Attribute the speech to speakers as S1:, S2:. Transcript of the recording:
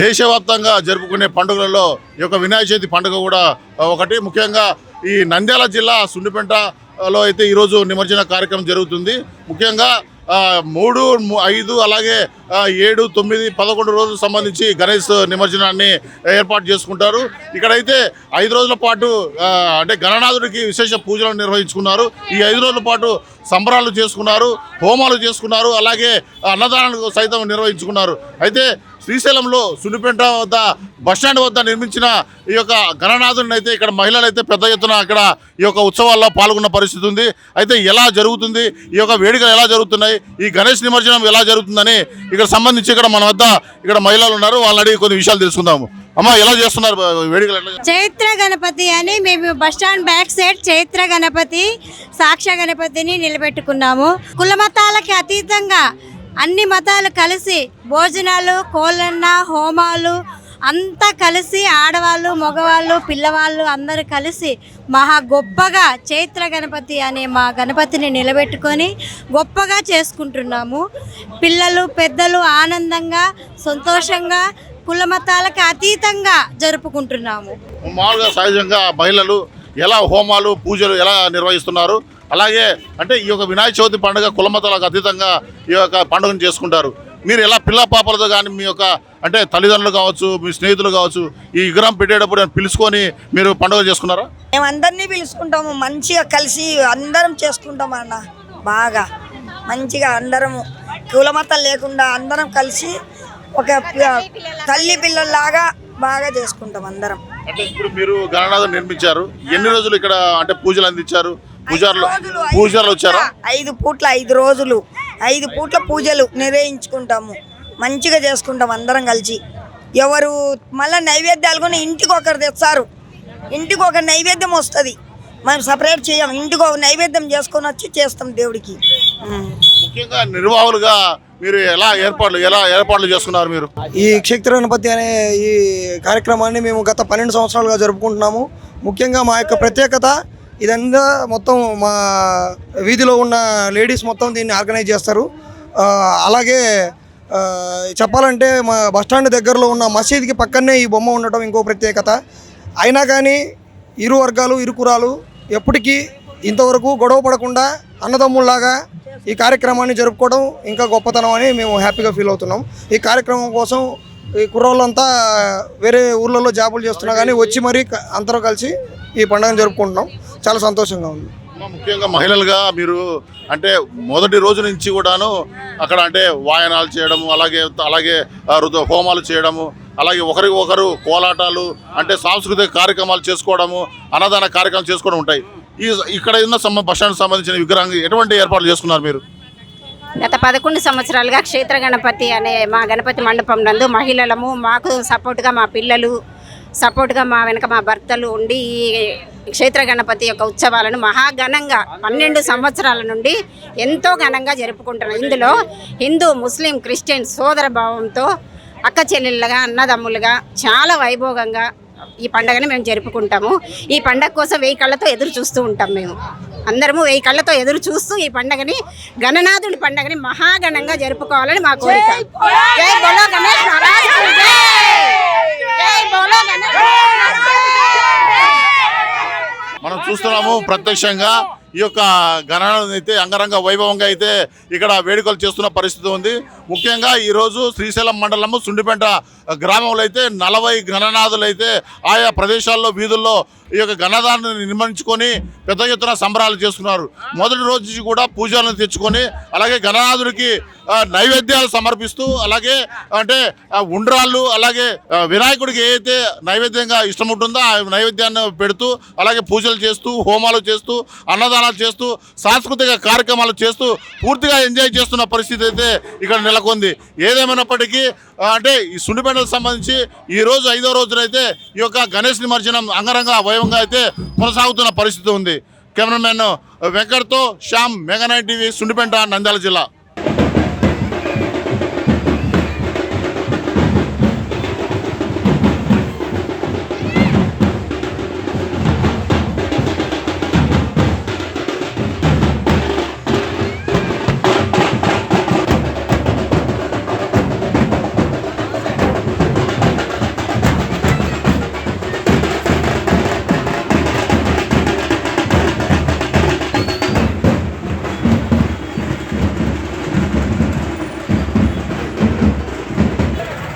S1: దేశవ్యాప్తంగా జరుపుకునే పండుగలలో ఈ యొక్క వినాయక చవితి పండుగ కూడా ఒకటి. ముఖ్యంగా ఈ నంద్యాల జిల్లా సుండిపెంటలో అయితే ఈరోజు నిమజ్జన కార్యక్రమం జరుగుతుంది. ముఖ్యంగా మూడు ఐదు అలాగే ఏడు తొమ్మిది పదకొండు రోజులకు సంబంధించి గణేష్ నిమజ్జనాన్ని ఏర్పాటు చేసుకుంటారు. ఇక్కడైతే ఐదు రోజుల పాటు అంటే గణనాథుడికి విశేష పూజలు నిర్వహించుకున్నారు. ఈ ఐదు రోజుల పాటు సంబరాలు చేసుకున్నారు హోమాలు చేసుకున్నారు అలాగే అన్నదానాలు సైతం నిర్వహించుకున్నారు. అయితే శ్రీశైలంలో సున్నిపేట వద్ద బస్టాండ్ వద్ద నిర్మించిన ఈ యొక్క గణనాథుని అయితే ఇక్కడ మహిళలు అయితే పెద్ద ఎత్తున అక్కడ ఈ యొక్క ఉత్సవాల్లో పాల్గొన్న పరిస్థితి ఉంది. అయితే ఎలా జరుగుతుంది? ఈ యొక్క వేడుకలు ఎలా జరుగుతున్నాయి? ఈ గణేష్ నిమజ్జనం ఎలా జరుగుతుందని ఇక్కడ సంబంధించి ఇక్కడ మన వద్ద ఇక్కడ మహిళలు ఉన్నారు. వాళ్ళని అడిగి కొన్ని విషయాలు తెలుసుకుందాము. అమ్మ ఎలా చేస్తున్నారు? వేడుకలు
S2: చైత్ర గణపతి అని మేము bus stand back side Chaitra Ganapati సాక్ష గణపతిని నిలబెట్టుకున్నాము. కుల మతాలకి అతీతంగా అన్ని మతాలు కలిసి భోజనాలు కోలన్న హోమాలు అంతా కలిసి ఆడవాళ్ళు మగవాళ్ళు పిల్లవాళ్ళు అందరూ కలిసి మహా గొప్పగా చైత్ర గణపతి అనే మా గణపతిని నిలబెట్టుకొని గొప్పగా చేసుకుంటున్నాము. పిల్లలు పెద్దలు ఆనందంగా సంతోషంగా కుల మతాలకు అతీతంగా జరుపుకుంటున్నాము.
S1: మామూలుగా సహజంగా మహిళలు ఎలా హోమాలు పూజలు ఎలా నిర్వహిస్తున్నారు? అలాగే అంటే ఈ యొక్క వినాయక చవితి పండుగ కులమతాలకు అతీతంగా ఈ యొక్క పండుగను చేసుకుంటారు. మీరు ఎలా పిల్ల పాపలతో కానీ మీ యొక్క అంటే తల్లిదండ్రులు కావచ్చు మీ స్నేహితులు కావచ్చు ఈ విగ్రహం పెట్టేటప్పుడు పిలుచుకొని మీరు పండుగ చేసుకున్నారా?
S3: మేము అందరినీ పిలుచుకుంటాము మంచిగా కలిసి అందరం చేసుకుంటాం అన్న బాగా. మంచిగా అందరము కులమతం లేకుండా అందరం కలిసి ఒక తల్లి పిల్లల్లాగా బాగా చేసుకుంటాం అందరం.
S1: అంటే ఇప్పుడు మీరు గణనాథం నిర్మించారు. ఎన్ని రోజులు ఇక్కడ అంటే పూజలు అందించారు? పూజారులు పూజారులు వచ్చారా?
S3: పూట్ల, ఐదు పూట్ల ఐదు రోజులు ఐదు పూట్ల పూజలు నిర్వహించుకుంటాము. మంచిగా చేసుకుంటాం అందరం కలిసి. ఎవరు మళ్ళీ నైవేద్యాలు కూడా ఇంటికి ఒకరు తెస్తారు. ఇంటికి ఒక నైవేద్యం వస్తుంది. మనం సపరేట్ చేయం ఇంటికి ఒక నైవేద్యం చేసుకొని వచ్చి చేస్తాం దేవుడికి.
S1: ముఖ్యంగా నిర్వాహకులుగా మీరు ఎలా ఏర్పాట్లు ఎలా ఏర్పాట్లు చేసుకున్నారు మీరు?
S4: ఈ క్షేత్ర గణపతి అనే ఈ కార్యక్రమాన్ని మేము గత పన్నెండు సంవత్సరాలుగా జరుపుకుంటున్నాము. ముఖ్యంగా మా యొక్క ప్రత్యేకత ఇదంతా మొత్తం మా వీధిలో ఉన్న లేడీస్ మొత్తం దీన్ని ఆర్గనైజ్ చేస్తారు. అలాగే చెప్పాలంటే మా బస్టాండ్ దగ్గరలో ఉన్న మసీద్కి పక్కనే ఈ బొమ్మ ఉండటం ఇంకో ప్రత్యేకత. అయినా కానీ ఇరు వర్గాలు ఇరు కురాలు ఎప్పటికీ ఇంతవరకు గొడవ పడకుండా అన్నదమ్ముల్లాగా ఈ కార్యక్రమాన్ని జరుపుకోవడం ఇంకా గొప్పతనం అని మేము హ్యాపీగా ఫీల్ అవుతున్నాం. ఈ కార్యక్రమం కోసం ఈ కుర్రోళ్ళంతా వేరే ఊర్లలో జాబులు చేస్తున్నా కానీ వచ్చి మరీ అందరూ కలిసి ఈ పండుగను జరుపుకుంటున్నాం. చాలా సంతోషంగా ఉంది.
S1: ముఖ్యంగా మహిళలుగా మీరు అంటే మొదటి రోజు నుంచి కూడాను అక్కడ అంటే వాయనాలు చేయడము అలాగే అలాగే హోమాలు చేయడము అలాగే ఒకరికి ఒకరు కోలాటాలు అంటే సాంస్కృతిక కార్యక్రమాలు చేసుకోవడము అన్నదాన కార్యక్రమాలు చేసుకోవడం ఉంటాయి. ఈ ఇక్కడ ఉన్న సమ బస్ స్టాండ్ సంబంధించిన విగ్రహానికి ఎటువంటి ఏర్పాట్లు చేసుకున్నారు మీరు?
S5: గత పదకొండు సంవత్సరాలుగా క్షేత్ర గణపతి అనే మా గణపతి మండపం నందు మహిళలము మాకు సపోర్ట్గా మా పిల్లలు సపోర్ట్గా మా వెనక మా భర్తలు ఉండి ఈ క్షేత్ర గణపతి యొక్క ఉత్సవాలను మహాఘనంగా పన్నెండు సంవత్సరాల నుండి ఎంతో ఘనంగా జరుపుకుంటున్నాం ఇందులో హిందూ ముస్లిం క్రిస్టియన్ సోదర భావంతో అక్క చెల్లెళ్ళగా అన్నదమ్ములుగా చాలా వైభోగంగా ఈ పండగని మేము జరుపుకుంటాము. ఈ పండగ కోసం వెయ్యి కళ్ళతో ఎదురు చూస్తూ ఉంటాం మేము. అందరము వెయ్యి కళ్ళతో ఎదురు చూస్తూ ఈ పండగని గణనాథుడి పండగని మహాగణంగా జరుపుకోవాలని మా కోరిక. జై బోలో గణేష్ మహారాజ్కి జై! జై బోలో గణేష్ మహారాజ్కి
S1: మనం చూస్తున్నాము ప్రత్యక్షంగా. ఈ యొక్క గణనాథం అయితే అంగరంగ వైభవంగా అయితే ఇక్కడ వేడుకలు చేస్తున్న పరిస్థితి ఉంది. ముఖ్యంగా ఈరోజు శ్రీశైలం మండలము సుండిపేట గ్రామంలో అయితే నలభై గణనాథులు అయితే ఆయా ప్రదేశాల్లో వీధుల్లో ఈ యొక్క గణదాన్ని నిర్మించుకొని పెద్ద ఎత్తున సంబరాలు చేసుకున్నారు మొదటి రోజు నుంచి కూడా పూజలను తెచ్చుకొని అలాగే గణనాథుడికి నైవేద్యాలు సమర్పిస్తూ అలాగే అంటే ఉండ్రాళ్ళు అలాగే వినాయకుడికి ఏదైతే నైవేద్యంగా ఇష్టం ఉంటుందో ఆ నైవేద్యాన్ని పెడుతూ అలాగే పూజలు చేస్తూ హోమాలు చేస్తూ అన్నదానాలు చేస్తూ సాంస్కృతిక కార్యక్రమాలు చేస్తూ పూర్తిగా ఎంజాయ్ చేస్తున్న పరిస్థితి అయితే ఇక్కడ నెలకొంది. ఏదేమైనప్పటికీ అంటే ఈ సుండిపెండలకు సంబంధించి ఈరోజు ఐదో రోజునైతే ఈ యొక్క గణేష్ నిమజ్జనం అంగరంగ వైభవంగా అయితే కొనసాగుతున్న పరిస్థితి ఉంది. Cameraman వెంకట్తో Shyam mega nine TV Sundipeta Nandyal జిల్లా.